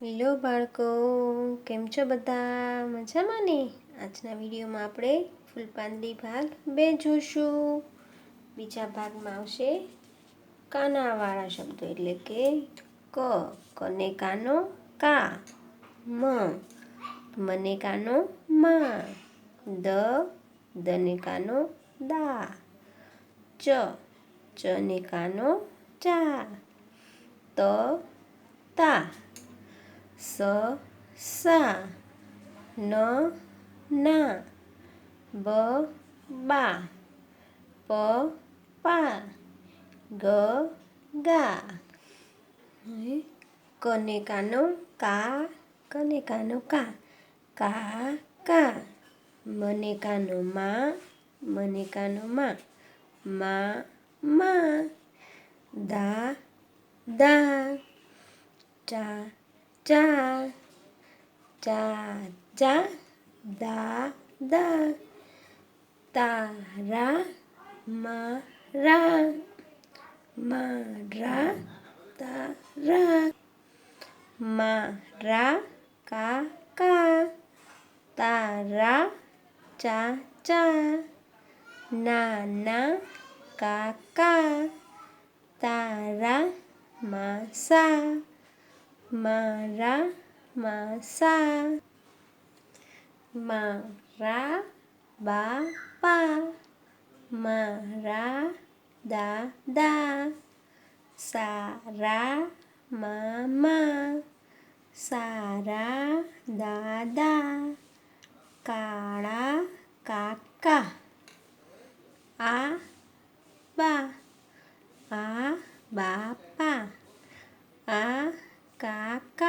Hello બાળકો, કેમ છો બધા? મજામાં ને? આજના વિડીયોમાં આપણે ફૂલપાંદડી ભાગ બે જોશું. બીજા ભાગમાં આવશે કાનાવાળા શબ્દો, એટલે કે ક કને કાનો કા, મ મને કાનો મા, દ દને કાનો દા, ચ ચને કાનો ચા, ત, તા. સ સા ન ના બ બા પ પા ગ ગા કને કાનો કા કને કાનો કા કા કા મને કાનો મા મને કાનો મા મા મા દા દા ચા ja ja ja da da. Tara mara mara tara mara kakak tara ka nana kakak tara masa Mara masa Mara bapa Mara dada Sara mama Sara dada Kara kakak A ba A bapa A కాక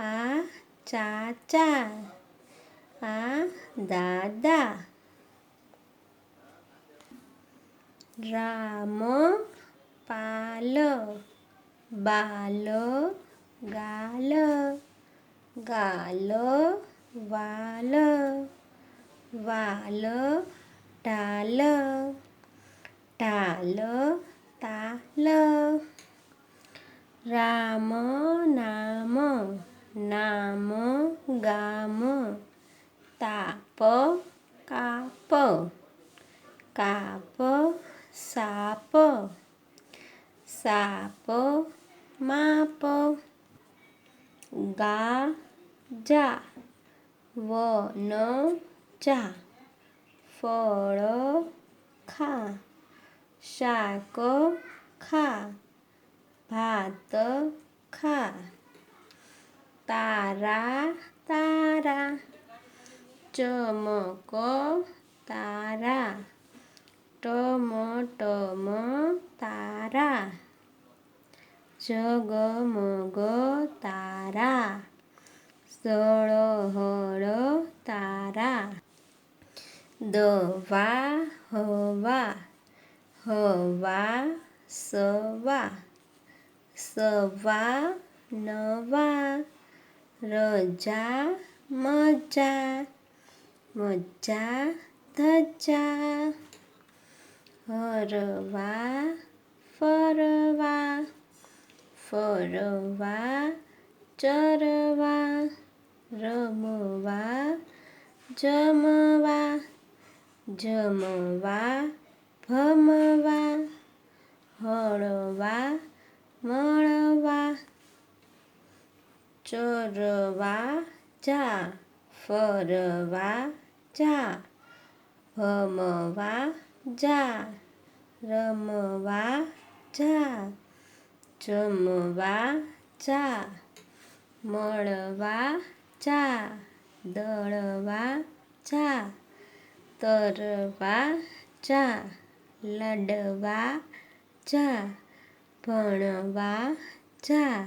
ఆ చాచా ఆ దాదా. రామో పాలో బాలో గాలో గాలో వాలో వాలో టాలో టాలో తాలో. રામ નામ નામ ગામ. તાપ, કાપ. કાપ, સાપ. સાપ, માપ. ગા, જા. વન, જા. ફળ, ખા. શાક, ખા ભાત ખા તારા તારા ચમક તારા. ટમટમ તારા. જગમગ તારા. સળહળ તારા. દવા, હવા. હવા, સવા. સવા, નવા. રજા, મજા. મજા ધજા. હરવા ફરવા. ફરવા, ચરવા. રમવા, જમવા. જમવા, ભમવા. હળવા, મળવા. ચરવા, જા. ફરવા જા ભમવા જા રમવા જા જમવા જા મળવા જા દળવા જા તરવા જા લડવા જા ભણવા જા